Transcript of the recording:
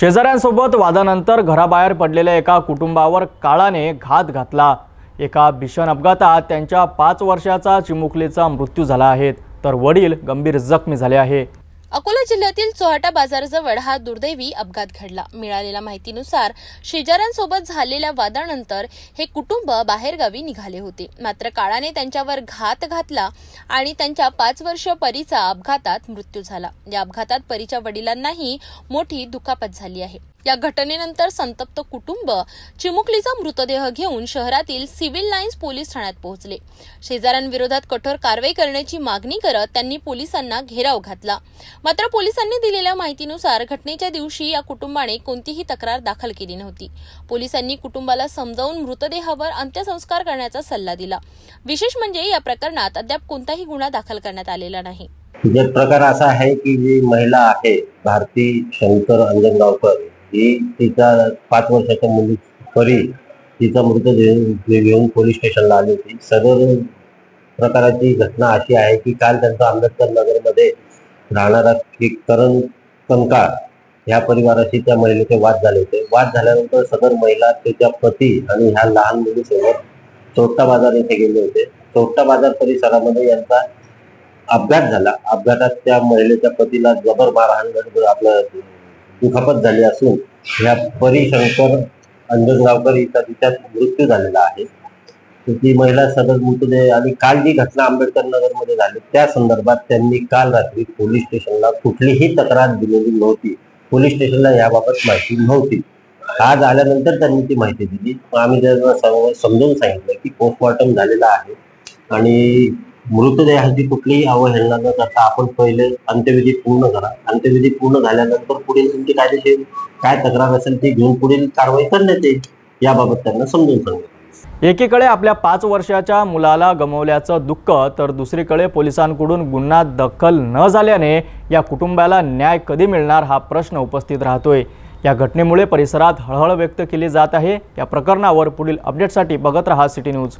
शेजाऱ्यांसोबत वादानंतर घराबाहेर पडलेल्या एका कुटुंबावर काळाने घात घातला. एका भीषण अपघातात त्यांच्या पाच वर्षाचा चिमुकलीचा मृत्यू झाला आहे तर वडील गंभीर जखमी झाले आहे. अकोला जिल्ह्यातील चोहाटा बाजारजवळ हा दुर्दैवी अपघात घडला. मिळालेल्या माहितीनुसार शेजाऱ्यांसोबत झालेल्या वादानंतर हे कुटुंब बाहेरगावी निघाले होते. मात्र काळाने त्यांच्यावर घात घातला आणि त्यांच्या पाच वर्ष परीचा अपघातात मृत्यू झाला. या अपघातात परीच्या वडिलांनाही मोठी दुखापत झाली आहे. या घटनेनंतर संतप्त कुटुंब चिमुकलीचा मृतदेह घेऊन शहरातील सिव्हिल लाईन्स पोलीस ठाण्यात पोहोचले. शेजाऱ्यांविरोधात कठोर कारवाई करण्याची मागणी करत त्यांनी पोलिसांना घेराव घातला. मात्र पोलिसांनी दिलेल्या माहितीनुसार घटनेच्या दिवशी या कुटुंबाने कोणतीही तक्रार दाखल केली नव्हती. पोलिसांनी कुटुंबाला समजावून मृतदेहावर अंत्यसंस्कार करण्याचा सल्ला दिला. विशेष म्हणजे या प्रकरणात अद्याप कोणताही गुन्हा दाखल करण्यात आलेला नाही. जे प्रकार असा आहे की जी महिला आहे भारती शंकर अंजनगावकर ही तिचा पाच वर्षाच्या मुली परी तिचा मृतदेह घेऊन पोलीस स्टेशनला आली होती. सदर प्रकाराची घटना अशी आहे की काल त्यांचा आंबेडकर नगरमध्ये राहणारा एक करण कंका ह्या परिवाराशी त्या महिलेचे वाद झाले होते. वाद झाल्यानंतर सदर महिला त्याच्या पती आणि ह्या लहान मुलीसोबत चोट्टा बाजार येथे गेले होते. चोट्टा बाजार परिसरामध्ये यांचा अपघात झाला. अपघातात त्या महिलेच्या पतीला जबर मारहाण आपलं दुखापत झाली असून ह्या परिशंकर अंजनगावकर हिचा तिच्यात मृत्यू झालेला आहे. ती महिला सदर मृतदेह आणि काल जी घटना आंबेडकर नगरमध्ये झाली त्या संदर्भात त्यांनी काल रात्री पोलीस स्टेशनला कुठलीही तक्रार दिलेली नव्हती. पोलीस स्टेशनला याबाबत माहिती नव्हती. आज आल्यानंतर त्यांनी ती माहिती दिली. आम्ही त्यांना समजून सांगितलं की पोस्टमॉर्टम झालेला आहे आणि मृतदेहाची कुठलीही अवहेलना न करता आपण पहिले अंत्यविधी पूर्ण करा. अंत्यविधी पूर्ण झाल्यानंतर पुढील तुमची कायदेशीर काय तक्रार असेल ती घेऊन पुढील कारवाई करण्यात येईल याबाबत त्यांना समजून सांगितलं एकीकडे आपल्या पाच वर्षाच्या मुलाला गमवल्याचं दुःख तर दुसरीकडे पोलिसांकडून गुन्हा दखल न झाल्याने या कुटुंबाला न्याय कधी मिळणार हा प्रश्न उपस्थित राहतोय. या घटनेमुळे परिसरात हळहळ व्यक्त केली जात आहे. या प्रकरणावर पुढील अपडेटसाठी बघत रहा सिटी न्यूज.